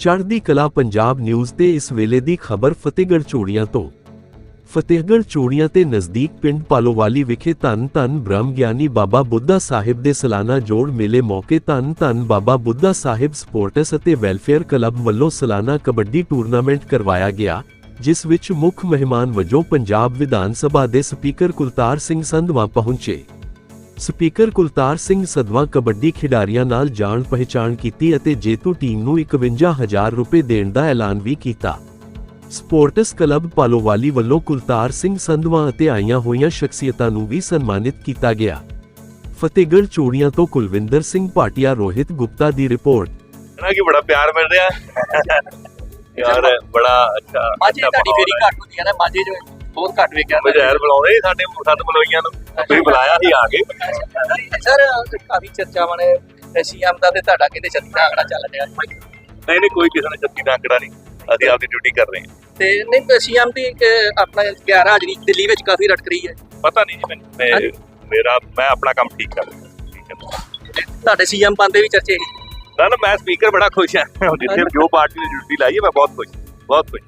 ਚੜ੍ਹਦੀ ਕਲਾ ਪੰਜਾਬ ਨਿਊਜ਼ ਤੇ ਇਸ ਵੇਲੇ ਦੀ ਖਬਰ ਫਤਿਹਗੜ੍ਹ ਚੋੜੀਆਂ ਤੋਂ। ਫਤਿਹਗੜ੍ਹ ਚੋੜੀਆਂ ਤੇ ਨਜ਼ਦੀਕ ਪਿੰਡ ਪਾਲੋਵਾਲੀ ਵਿਖੇ ਧੰਨ ਧੰਨ ਬ੍ਰਹਮ ਗਿਆਨੀ ਬਾਬਾ ਬੁੱਧਾ ਸਾਹਿਬ ਦੇ ਸਾਲਾਨਾ ਜੋੜ ਮੇਲੇ ਮੌਕੇ ਧੰਨ ਧੰਨ ਬਾਬਾ ਬੁੱਧਾ ਸਾਹਿਬ ਸਪੋਰਟਸ ਅਤੇ ਵੈਲਫੇਅਰ ਕਲੱਬ ਵੱਲੋਂ ਸਾਲਾਨਾ ਕਬੱਡੀ ਟੂਰਨਾਮੈਂਟ ਕਰਵਾਇਆ ਗਿਆ, ਜਿਸ ਵਿੱਚ ਮੁੱਖ ਮਹਿਮਾਨ ਵਜੋਂ ਪੰਜਾਬ ਵਿਧਾਨ ਸਭਾ ਦੇ ਸਪੀਕਰ ਕੁਲਤਾਰ ਸਿੰਘ ਸੰਧਵਾ ਪਹੁੰਚੇ। ਸਪੀਕਰ ਕੁਲਤਾਰ ਸਿੰਘ ਸਦਵਾ ਕਬੱਡੀ ਖਿਡਾਰੀਆਂ ਨਾਲ ਜਾਣ ਪਹਿਚਾਣ ਕੀਤੀ ਅਤੇ ਜੇਤੂ ਟੀਮ ਨੂੰ 51000 ਰੁਪਏ ਦੇਣ ਦਾ ਐਲਾਨ ਵੀ ਕੀਤਾ ਸਪੋਰਟਸ ਕਲੱਬ ਪਾਲੋਵਾਲੀ ਵੱਲੋਂ ਕੁਲਤਾਰ ਸਿੰਘ ਸੰਧਵਾ ਅਤੇ ਆਈਆਂ ਹੋਈਆਂ ਸ਼ਖਸੀਅਤਾਂ ਨੂੰ ਵੀ ਸਨਮਾਨਿਤ ਕੀਤਾ ਗਿਆ ਫਤਿਹਗੜ੍ਹ ਚੂੜੀਆਂ ਤੋਂ ਕੁਲਵਿੰਦਰ ਸਿੰਘ ਭਾਟੀਆ ਰੋਹਿਤ ਗੁਪਤਾ ਦੀ ਰਿਪੋਰਟ ਨਾ ਕਿ ਬੜਾ ਪਿਆਰ ਮਿਲ ਰਿਹਾ ਹੈ। ਯਾਰ ਬੜਾ ਅੱਛਾ ਮਾਝੇ ਤੁਹਾਡੀ ਫੇਰੀ। ਘੱਟ ਹੁੰਦੀ ਹੈ ਨਾ ਮਾਝੇ ਜੋ ਬਹੁਤ ਘੱਟ ਵੇਖਿਆ ਬਜ਼ਾਰ ਬੁਲਾਉਂਦੇ ਸਾਡੇ ਸੱਤ ਮਲੋਈਆਂ ਨੂੰ। ਤੁਸੀਂ ਬੁਲਾਇਆ ਸੀ ਆ ਕੇ। ਸਰ ਕਾਫੀ ਚਰਚਾਵਾਂ ਨੇ। ਸੀਐਮ ਦਾ ਤੇ ਤੁਹਾਡਾ ਕਿਤੇ ਛੱਤੀ ਦਾ ਆਂਕੜਾ ਚੱਲ ਰਿਹਾ। ਨਹੀਂ ਨਹੀਂ ਕੋਈ ਕਿਸੇ ਨੇ ਚੱਤੀ ਦਾ ਨਹੀਂ। ਅਸੀਂ ਆਪਦੀ ਡਿਊਟੀ ਕਰ ਰਹੇ ਹਾਂ। ਤੇ ਨਹੀਂ ਸੀਐਮ ਦੀ ਆਪਣਾ ਗੈਰ ਹਾਜ਼ਰੀ ਦਿੱਲੀ ਵਿੱਚ ਕਾਫੀ ਰਟਕ ਰਹੀ ਹੈ। ਪਤਾ ਨਹੀਂ ਜੀ ਮੈਨੂੰ। ਮੇਰਾ ਮੈਂ ਆਪਣਾ ਕੰਮ ਠੀਕ ਕਰ ਰਿਹਾ। ਤੁਹਾਡੇ ਸੀਐਮ ਬੰਦੇ ਵੀ ਚਰਚੇ ਨਾ ਨਾ ਮੈਂ ਸਪੀਕਰ ਬੜਾ ਖੁਸ਼ ਹਾਂ। ਜਿੱਥੇ ਜੋ ਪਾਰਟੀ ਨੇ ਡਿਊਟੀ ਲਾਈ ਹੈ ਮੈਂ ਬਹੁਤ ਖੁਸ਼ ਬਹੁਤ ਖੁਸ਼